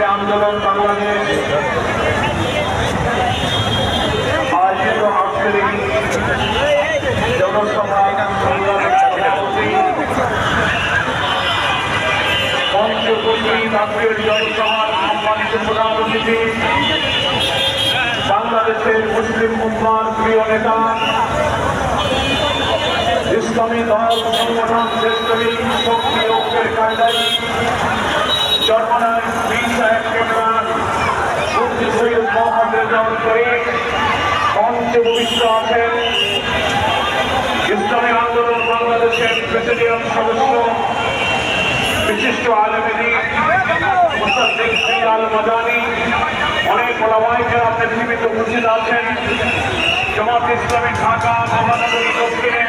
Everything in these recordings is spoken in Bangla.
চলছে আন্দোলন বাংলাদেশ। আয়োজিত আজকের জনসভায় পঞ্চকোটি রাষ্ট্রীয় জনসভার সম্মানিত প্রধান অতিথি বাংলাদেশের মুসলিম উম্মার প্রিয় নেতা, ইসলামী দল সংগঠন শ্রেষ্ঠ শক্তি ঐক্যের কার্যালয় সর্বনাশ বীর সাহেব কেমন আন্দোলন বাংলাদেশের সদস্য, বিশিষ্ট আলমিনী মুসাদ্দিক সিং আল মাদানি, অনেক ওলামাইকে আপনি সীমিত উপস্থিত আছেন। জামাত ইসলামী ঢাকা মহানগরী দক্ষিণে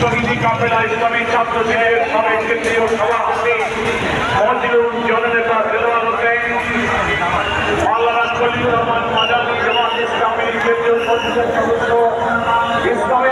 শহীদি কাপেলা ইসলামী ছাত্র শিবিরের সাবেক কেন্দ্রীয় সভাপতি মন্দিরুল জননেতা দেলোয়ার হোসেন মাল্লারা খলিল রহমান মাদানী জামাত ইসলামী কেন্দ্রীয় সদস্য, ইসলামী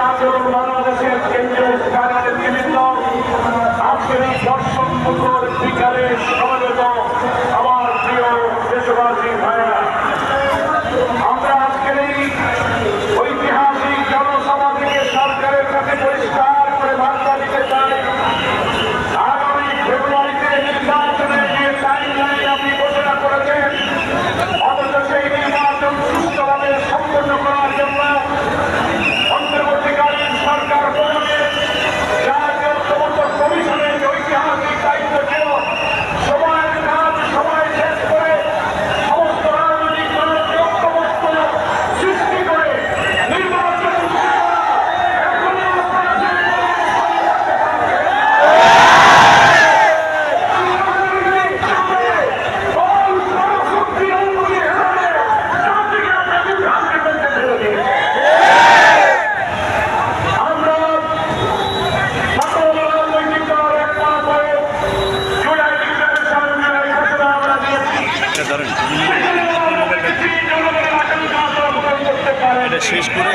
শেষ করে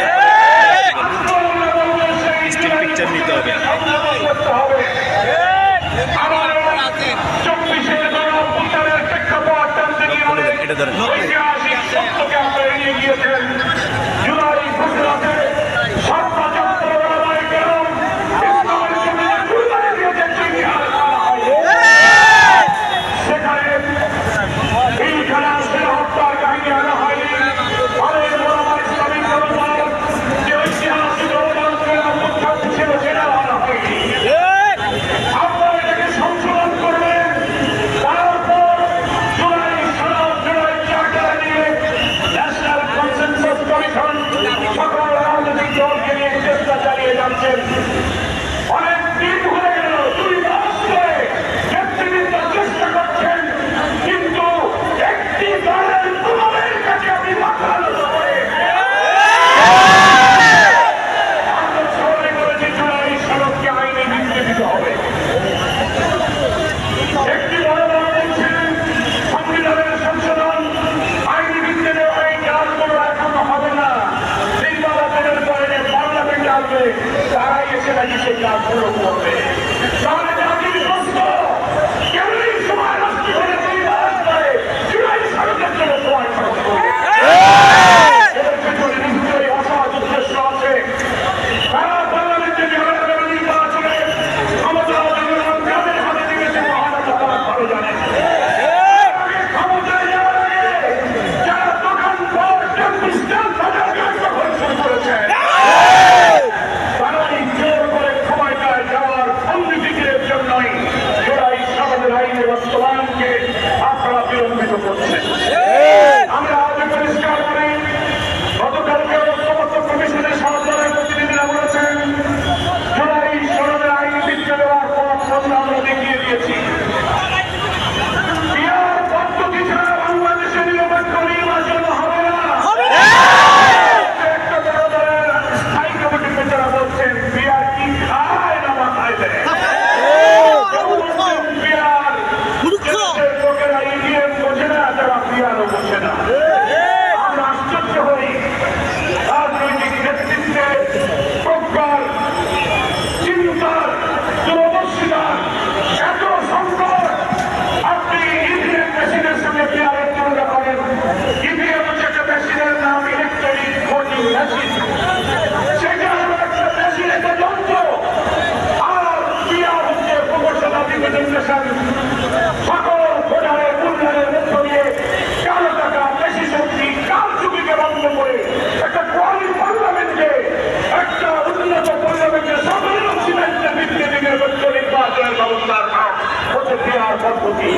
স্টিল পিকচার নিতে হবে। ইনভেস্টিগেশন সকল প্রধানে টাকা বেশি শক্তি কাল চুপিকে বন্ধ করে একটা কোয়ালিটি পার্লামেন্টে একটা উন্নত পার্লামেন্টে সকল অংশীদারিত্বের ভিত্তিতে নির্বাচনের ব্যবস্থার প্রতিক্রিয়ার পদ্ধতি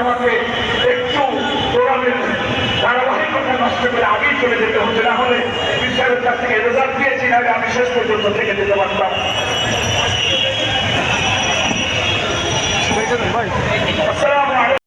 আমাকে একটু কোরআনের ধারাবাহিকতা নষ্ট করে আগেই চলে যেতে হচ্ছে। না হলে বিচারের কাছ থেকে রেজাল্ট দিয়েছি না আমি শেষ পর্যন্ত থেকে যেতে পারতাম। আসসালামু আলাইকুম।